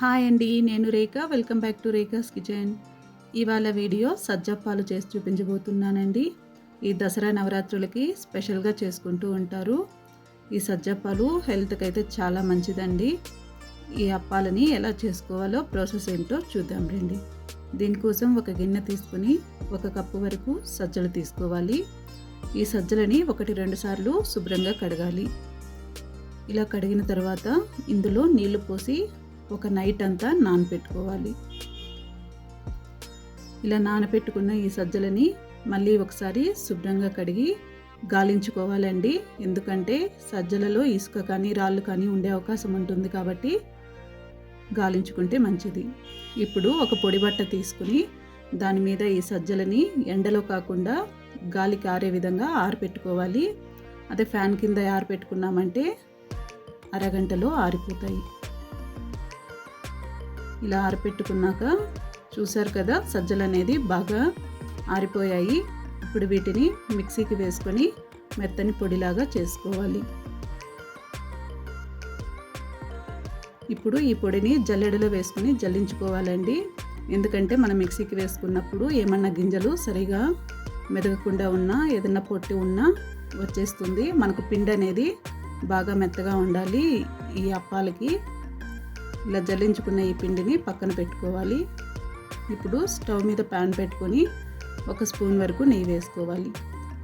Hi అండి నేను Rekha. Welcome back to Rekha's kitchen. ఇవాళ వీడియో సజ్జప్పాలు చేసి చూపించబోతున్నానండి. ఈ దసరా నవరాత్రులకి స్పెషల్గా చేసుకుంటూ ఉంటారు. ఈ సజ్జప్పాలు హెల్త్కి అయితే చాలా మంచిదండి. ఈ అప్పాలని ఎలా చేసుకోవాలో ప్రాసెస్ ఏంటో చూద్దాం రండి. దీనికోసం ఒక గిన్నె తీసుకుని ఒక కప్పు వరకు సజ్జలు తీసుకోవాలి. ఈ సజ్జలని ఒకటి రెండు సార్లు శుభ్రంగా కడగాలి. ఇలా కడిగిన తర్వాత ఇందులో నీళ్ళు పోసి ఒక నైట్ అంతా నానపెట్టుకోవాలి. ఇలా నానపెట్టుకున్న ఈ సజ్జలని మళ్ళీ ఒకసారి శుభ్రంగా కడిగి గాలించుకోవాలండి. ఎందుకంటే సజ్జలలో ఇసుక కానీ రాళ్ళు కానీ ఉండే అవకాశం ఉంటుంది కాబట్టి గాలించుకుంటే మంచిది. ఇప్పుడు ఒక పొడి బట్ట తీసుకుని దాని మీద ఈ సజ్జలని ఎండలో కాకుండా గాలికి ఆరే విధంగా ఆరిపెట్టుకోవాలి. అదే ఫ్యాన్ కింద ఆరిపెట్టుకున్నామంటే అరగంటలో ఆరిపోతాయి. ఇలా ఆరిపెట్టుకున్నాక చూసారు కదా సజ్జలు అనేది బాగా ఆరిపోయాయి. ఇప్పుడు వీటిని మిక్సీకి వేసుకొని మెత్తని పొడిలాగా చేసుకోవాలి. ఇప్పుడు ఈ పొడిని జల్లెడలో వేసుకొని జల్లించుకోవాలండి. ఎందుకంటే మనం మిక్సీకి వేసుకున్నప్పుడు ఏమన్నా గింజలు సరిగా మెదగకుండా ఉన్నా ఏదన్నా పొట్టి ఉన్నా వచ్చేస్తుంది. మనకు పిండి అనేది బాగా మెత్తగా ఉండాలి ఈ అప్పాలకి. ఇలా జల్లించుకున్న ఈ పిండిని పక్కన పెట్టుకోవాలి. ఇప్పుడు స్టవ్ మీద ప్యాన్ పెట్టుకొని ఒక స్పూన్ వరకు నెయ్యి వేసుకోవాలి.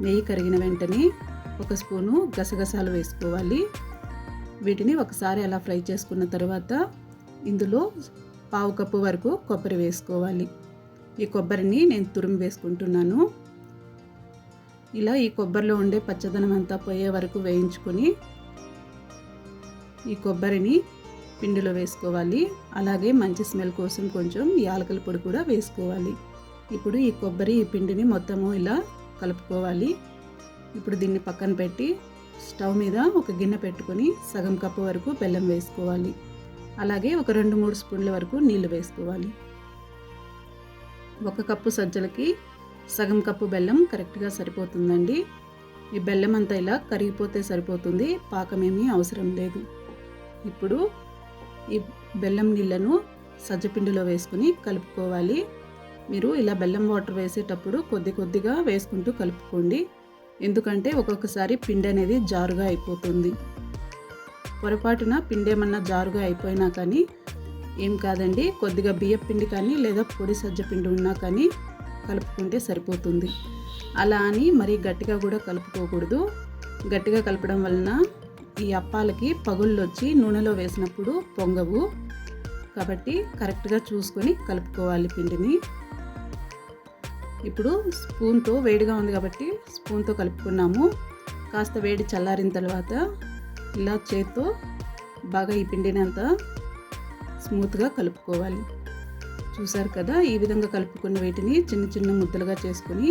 నెయ్యి కరిగిన వెంటనే ఒక స్పూను గసగసాలు వేసుకోవాలి. వీటిని ఒకసారి అలా ఫ్రై చేసుకున్న తర్వాత ఇందులో పావు కప్పు వరకు కొబ్బరి వేసుకోవాలి. ఈ కొబ్బరిని నేను తురిమి వేసుకుంటున్నాను. ఇలా ఈ కొబ్బరిలో ఉండే పచ్చదనం అంతా పోయే వరకు వేయించుకొని ఈ కొబ్బరిని పిండిలో వేసుకోవాలి. అలాగే మంచి స్మెల్ కోసం కొంచెం యాలకల పొడి కూడా వేసుకోవాలి. ఇప్పుడు ఈ కొబ్బరి ఈ పిండిని మొత్తము ఇలా కలుపుకోవాలి. ఇప్పుడు దీన్ని పక్కన పెట్టి స్టవ్ మీద ఒక గిన్నె పెట్టుకొని సగం కప్పు వరకు బెల్లం వేసుకోవాలి. అలాగే ఒక రెండు మూడు స్పూన్ల వరకు నీళ్ళు వేసుకోవాలి. ఒక కప్పు సజ్జలకి సగం కప్పు బెల్లం కరెక్ట్గా సరిపోతుందండి. ఈ బెల్లం అంతా ఇలా కరిగిపోతే సరిపోతుంది. పాకమేమీ అవసరం లేదు. ఇప్పుడు ఈ బెల్లం నీళ్ళను సజ్జపిండిలో వేసుకుని కలుపుకోవాలి. మీరు ఇలా బెల్లం వాటర్ వేసేటప్పుడు కొద్ది కొద్దిగా వేసుకుంటూ కలుపుకోండి. ఎందుకంటే ఒక్కొక్కసారి పిండి అనేది జారుగా అయిపోతుంది. పొరపాటున పిండి ఏమన్నా జారుగా అయిపోయినా కానీ ఏం కాదండి కొద్దిగా బియ్య పిండి కానీ లేదా పొడి సజ్జ పిండి ఉన్నా కానీ కలుపుకుంటే సరిపోతుంది. అలా అని మరీ గట్టిగా కూడా కలుపుకోకూడదు. గట్టిగా కలపడం వలన ఈ అప్పాలకి పగుళ్ళు వచ్చి నూనెలో వేసినప్పుడు పొంగవు. కాబట్టి కరెక్ట్గా చూసుకొని కలుపుకోవాలి పిండిని. ఇప్పుడు స్పూన్తో వేడిగా ఉంది కాబట్టి స్పూన్తో కలుపుకున్నాము. కాస్త వేడి చల్లారిన తర్వాత ఇలా చేతితో బాగా ఈ పిండిని అంతా స్మూత్గా కలుపుకోవాలి. చూసారు కదా ఈ విధంగా కలుపుకున్న వీటిని చిన్న చిన్న ముద్దలుగా చేసుకొని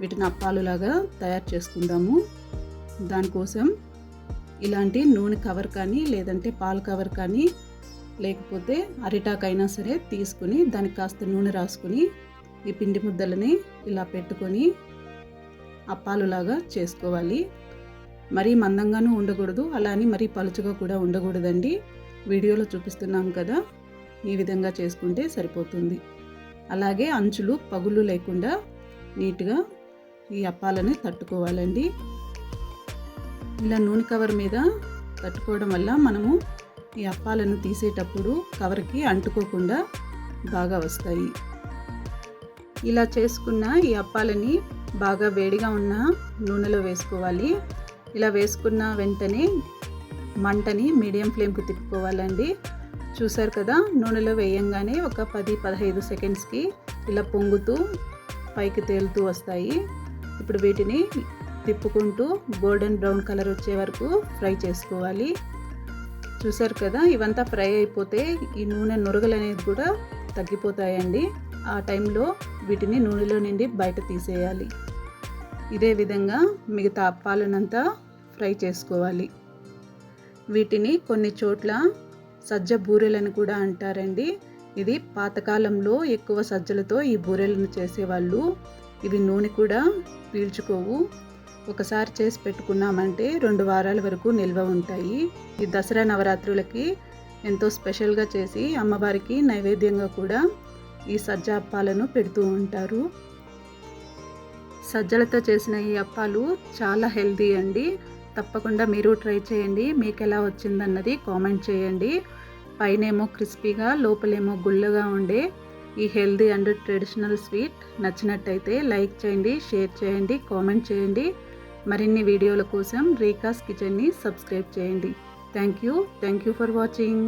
వీటిని అప్పాలులాగా తయారు చేసుకుందాము. దానికోసం ఇలాంటి నూనె కవర్ కానీ లేదంటే పాల కవర్ కానీ లేకపోతే అరిటాకైనా సరే తీసుకుని దానికి కాస్త నూనె రాసుకుని ఈ పిండి ముద్దలని ఇలా పెట్టుకొని అప్పాలులాగా చేసుకోవాలి. మరీ మందంగానూ ఉండకూడదు. అలానే మరీ పలుచుగా కూడా ఉండకూడదండి. వీడియోలో చూపిస్తున్నాం కదా ఈ విధంగా చేసుకుంటే సరిపోతుంది. అలాగే అంచులు పగులు లేకుండా నీట్గా ఈ అప్పాలని తట్టుకోవాలండి. ఇలా నూనె కవర్ మీద తట్టుకోవడం వల్ల మనము ఈ అప్పాలను తీసేటప్పుడు కవర్కి అంటుకోకుండా బాగా వస్తాయి. ఇలా చేసుకున్న ఈ అప్పాలని బాగా వేడిగా ఉన్న నూనెలో వేసుకోవాలి. ఇలా వేసుకున్న వెంటనే మంటని మీడియం ఫ్లేమ్కి తిప్పుకోవాలండి. చూసారు కదా నూనెలో వేయంగానే ఒక పది పదహైదు సెకండ్స్కి ఇలా పొంగుతూ పైకి తేలుతూ వస్తాయి. ఇప్పుడు వీటిని తిప్పుకుంటూ గోల్డెన్ బ్రౌన్ కలర్ వచ్చే వరకు ఫ్రై చేసుకోవాలి. చూసారు కదా ఇవంతా ఫ్రై అయిపోతే ఈ నూనె నురగలు అనేది కూడా తగ్గిపోతాయండి. ఆ టైంలో వీటిని నూనెలో నుండి బయట తీసేయాలి. ఇదే విధంగా మిగతా అప్పాలనంతా ఫ్రై చేసుకోవాలి. వీటిని కొన్ని చోట్ల సజ్జ బూరెలను కూడా అంటారండి. ఇది పాతకాలంలో ఎక్కువ సజ్జలతో ఈ బూరెలను చేసేవాళ్ళు. ఇవి నూనె కూడా పీల్చుకోవు. ఒకసారి చేసి పెట్టుకున్నామంటే రెండు వారాల వరకు నిల్వ ఉంటాయి. ఈ దసరా నవరాత్రులకి ఎంతో స్పెషల్గా చేసి అమ్మవారికి నైవేద్యంగా కూడా ఈ సజ్జ అప్పాలను పెడుతూ ఉంటారు. సజ్జలతో చేసిన ఈ అప్పాలు చాలా హెల్దీ అండి. తప్పకుండా మీరు ట్రై చేయండి. మీకు ఎలా వచ్చిందన్నది కామెంట్ చేయండి. పైనేమో క్రిస్పీగా లోపలేమో గుల్లగా ఉండే ఈ హెల్దీ అండ్ ట్రెడిషనల్ స్వీట్ నచ్చినట్టయితే లైక్ చేయండి షేర్ చేయండి కామెంట్ చేయండి. మరిన్ని వీడియోల కోసం రేఖాస్ కిచెన్ని సబ్స్క్రైబ్ చేయండి. Thank you. Thank you for watching.